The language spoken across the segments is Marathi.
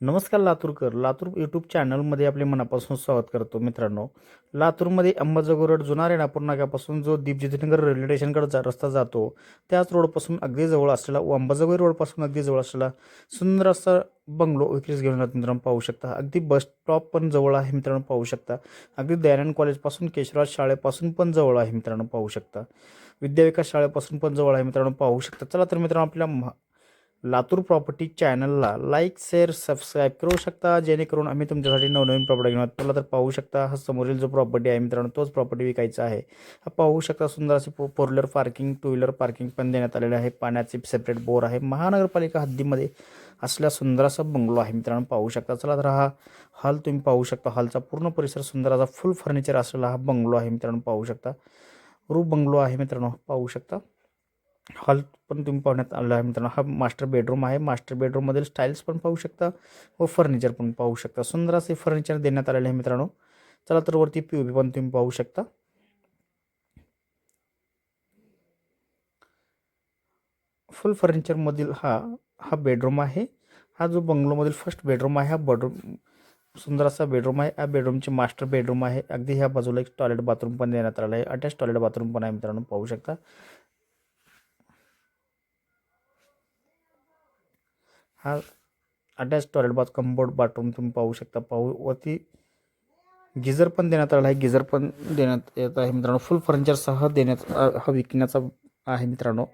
नमस्कार लातूरकर. लातूर यूट्यूब चॅनलमध्ये आपले मनापासून स्वागत करतो मित्रांनो. लातूरमध्ये अंबाजोगाई रोड जुना रेणापूर नाक्यापासून जो दीपजितनगर रेल्वे स्टेशनकडे जा रस्ता जातो त्याच रोडपासून अगदी जवळ असलेला व अंबाजोगाई रोडपासून अगदी जवळ असलेला सुंदर असा बंगलो विक्रीस घेऊन मित्रांनो पाहू शकता. अगदी बस स्टॉप पण जवळ आहे मित्रांनो पाहू शकता. अगदी दयानंद कॉलेजपासून केशवराज शाळेपासून पण जवळ आहे मित्रांनो पाहू शकता. विद्याविकास शाळेपासून पण जवळ आहे मित्रांनो पाहू शकता. चला तर मित्रांनो आपल्या महा- लातूर प्रॉपर्टी चॅनलला लाईक शेअर सबस्क्राईब करू शकता जेणेकरून आम्ही तुमच्यासाठी नवनवीन प्रॉपर्टी घेऊन तुला तर पाहू शकता हा समोरील जो प्रॉपर्टी आहे मित्रांनो तोच प्रॉपर्टी विकायचा आहे. हा पाहू शकता सुंदर असे फो four wheeler parking two wheeler parking पण देण्यात आलेलं आहे. पाण्याचे सेपरेट बोर आहे. महानगरपालिका हद्दीमध्ये असल्या सुंदर असा बंगलो आहे मित्रांनो पाहू शकता. चला तर हा हॉल तुम्ही पाहू शकता. हॉलचा पूर्ण परिसर सुंदर असा फुल फर्निचर असलेला हा बंगलो आहे मित्रांनो पाहू शकता. रूप बंगलो आहे मित्रांनो पाहू शकता. हॉल पण तुम्ही पाहण्यात आलं आहे मित्रांनो. हा मास्टर बेडरूम आहे. मास्टर बेडरूममधील स्टाईल्स पण पाहू शकता व फर्निचर पण पाहू शकता. सुंदर असे फर्निचर देण्यात आलेले आहे मित्रांनो. चला तर वरती पी पण तुम्ही पाहू शकता. फुल फर्निचरमधील हा हा बेडरूम आहे. हा जो बंगलोमधील फर्स्ट बेडरूम आहे हा बेडरूम सुंदर असा बेडरूम आहे. या बेडरूमचे मास्टर बेडरूम आहे. अगदी ह्या बाजूला एक टॉयलेट बाथरूम पण देण्यात आलेलं आहे. अटॅच टॉयलेट बाथरूम पण आहे मित्रांनो पाहू शकता. हा attach toilet bath cupboard bathroom तुम्ही पाहू शकता. पाहू वरती गिझर पण देण्यात आला आहे. गिझर पण देण्यात येत आहे मित्रांनो. फुल फर्निचरसह देण्यात हा विकण्याचा आहे मित्रांनो.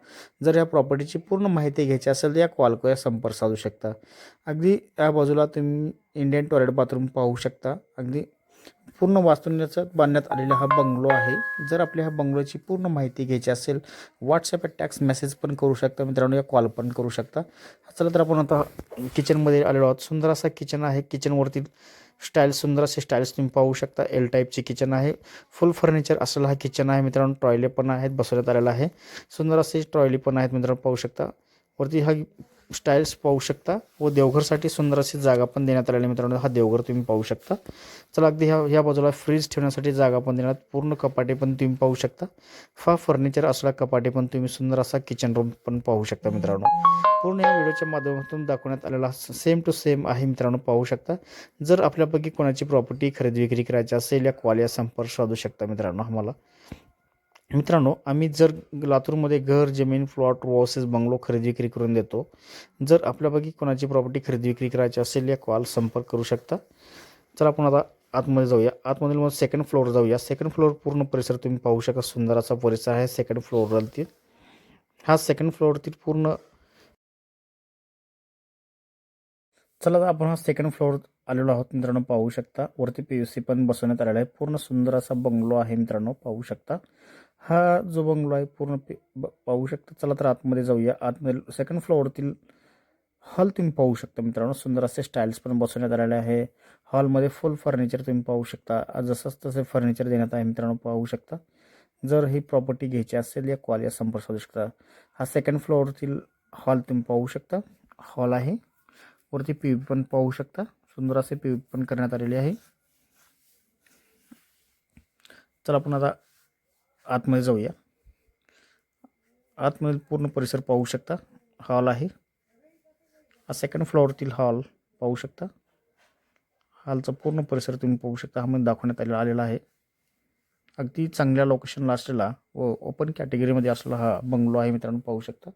जर या प्रॉपर्टीची पूर्ण माहिती घ्यायची असेल तर या कॉलको या संपर्क साधू शकता. अगदी या बाजूला तुम्ही इंडियन टॉयलेट बाथरूम पाहू शकता. अगदी पूर्ण वास्तुन्याचं बांधण्यात आलेला हा बंगलो आहे. जर आपल्या ह्या बंगलोची पूर्ण माहिती घ्यायची असेल व्हॉट्सॲप टॅक्स मेसेज पण करू शकता मित्रांनो या कॉल पण करू शकता. चला तर आपण आता किचनमध्ये आलेलो आहोत. सुंदर असा किचन आहे. किचनवरती स्टाईल सुंदर असे स्टाईल्स तुम्ही पाहू शकता. एल टाईपची किचन आहे. फुल फर्निचर असलेला हा किचन आहे मित्रांनो. टॉयले पण आहेत बसवण्यात आलेला आहे. सुंदर असे टॉयले पण आहेत मित्रांनो पाहू शकता. वरती हा स्टाईल्स पाहू शकता व देवघरसाठी सुंदर अशी जागा पण देण्यात आलेली मित्रांनो. हा देवघर तुम्ही पाहू शकता. चला अगदी ह्या ह्या बाजूला फ्रीज ठेवण्यासाठी जागा पण देण्यात पूर्ण कपाटे पण तुम्ही पाहू शकता. फा फर्निचर असला कपाटे पण तुम्ही सुंदर असा किचन रूम पण पाहू शकता मित्रांनो. पूर्ण या व्हिडिओच्या माध्यमातून दाखवण्यात आलेला सेम टू सेम आहे मित्रांनो पाहू शकता. जर आपल्यापैकी कोणाची प्रॉपर्टी खरेदी विक्री करायची असेल या कॉल या संपर्क साधू शकता मित्रांनो आम्हाला. मित्रांनो आम्ही जर लातूरमध्ये घर जमीन प्लॉट वॉसेस बंगलो खरेदी विक्री करून देतो जर आपल्यापैकी कोणाची प्रॉपर्टी खरेदी विक्री करायची असेल या कॉल संपर्क करू शकता. चला आपण आता आतमध्ये जाऊया. आतमधील मग सेकंड फ्लोअर जाऊया. सेकंड फ्लोअर पूर्ण परिसर तुम्ही पाहू शकता. सुंदर असा परिसर आहे. सेकंड फ्लोअरवरती हा सेकंड फ्लोअरतील पूर्ण चला आता आपण हा सेकंड फ्लोअर आलेलो आहोत मित्रांनो पाहू शकता. वरती पी यू सी पण बसवण्यात आलेला आहे. पूर्ण सुंदर असा बंगलो आहे मित्रांनो पाहू शकता. हा जो बंगलो आहे पूर्ण पे ब- पाहू शकता. चला तर आतमध्ये जाऊया. आतमध्ये सेकंड फ्लोअरतील हॉल तुम्ही पाहू शकता मित्रांनो. सुंदर असे स्टाईल्स पण बसवण्यात आलेले आहे. हॉलमध्ये फुल फर्निचर तुम्ही पाहू शकता. जसंच तसे फर्निचर देण्यात आहे मित्रांनो पाहू शकता. जर ही प्रॉपर्टी घ्यायची असेल या कॉल या संपर्क साधू शकता. हा सेकंड फ्लोअरतील हॉल तुम्ही पाहू शकता. हॉल आहे. वरती पी व्ही पण पाहू शकता. सुंदर असे पी व्ही पण करण्यात आलेले आहे. चला आपण आता आतमध्ये जाऊया. आतमध्ये पूर्ण परिसर पाहू शकता. हॉल आहे. हा सेकंड फ्लोअरतील हॉल पाहू शकता. हॉलचा पूर्ण परिसर तुम्ही पाहू शकता. हा मध्ये दाखवण्यात आलेला आलेला आहे. अगदी चांगल्या लोकेशनला असलेला व ओपन कॅटेगरीमध्ये असलेला हा बंगलो आहे मित्रांनो पाहू शकता.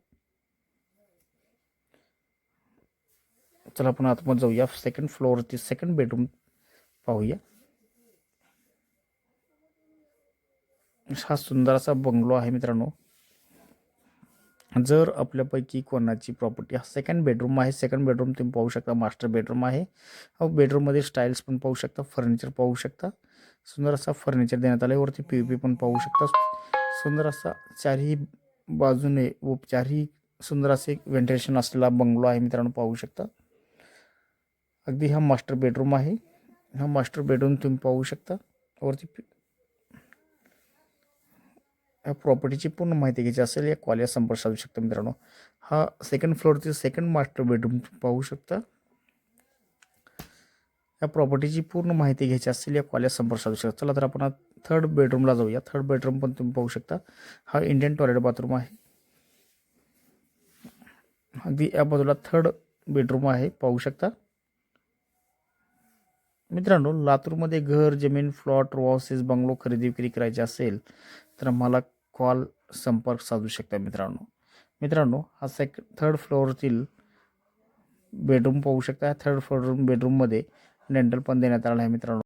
चला आपण आतमध्ये जाऊया. सेकंड फ्लोअरची सेकंड बेडरूम पाहूया. हा सुंदर असा बंगलो आहे मित्रांनो. जर आपल्यापैकी कोणाची प्रॉपर्टी हा सेकंड बेडरूम आहे सेकंड बेडरूम तुम्ही पाहू शकता मास्टर बेडरूम आहे. हा बेडरूममध्ये स्टाईल्स पण पाहू शकता फर्निचर पाहू शकता. सुंदर असा फर्निचर देण्यात आलं आहे वरती पी पी पण पाहू शकता. सुंदर असा चारही बाजूने व चारही सुंदर असे व्हेंटिलेशन असलेला बंगलो आहे मित्रांनो पाहू शकता. अगदी हा मास्टर बेडरूम आहे. हा मास्टर बेडरूम तुम्ही पाहू शकता. वरती प्रॉपर्टीची पूर्ण माहिती घ्यायची असेल या कॉल या संपर्क साधू शकता मित्रांनो. हा सेकंड फ्लोअरचे सेकंड मास्टर बेडरूम पाहू शकता. या प्रॉपर्टीची पूर्ण माहिती घ्यायची असेल या कॉल या संपर्क साधू शकता. चला तर आपण थर्ड बेडरूमला जाऊया. थर्ड बेडरूम पण तुम्ही पाहू शकता. हा इंडियन टॉयलेट बाथरूम आहे. अगदी या बाजूला थर्ड बेडरूम आहे पाहू शकता. मित्रांनो लातूरमध्ये घर जमीन फ्लॉट रॉसेस बंगलो खरेदी विक्री करायची असेल तर मला कॉल संपर्क साधू शकता मित्रांनो. मित्रांनो हा सेक थर्ड फ्लोअरतील बेडरूम पाहू शकता. थर्ड फ्लोअर बेडरूममध्ये डेंटल पण देण्यात आला आहे मित्रांनो.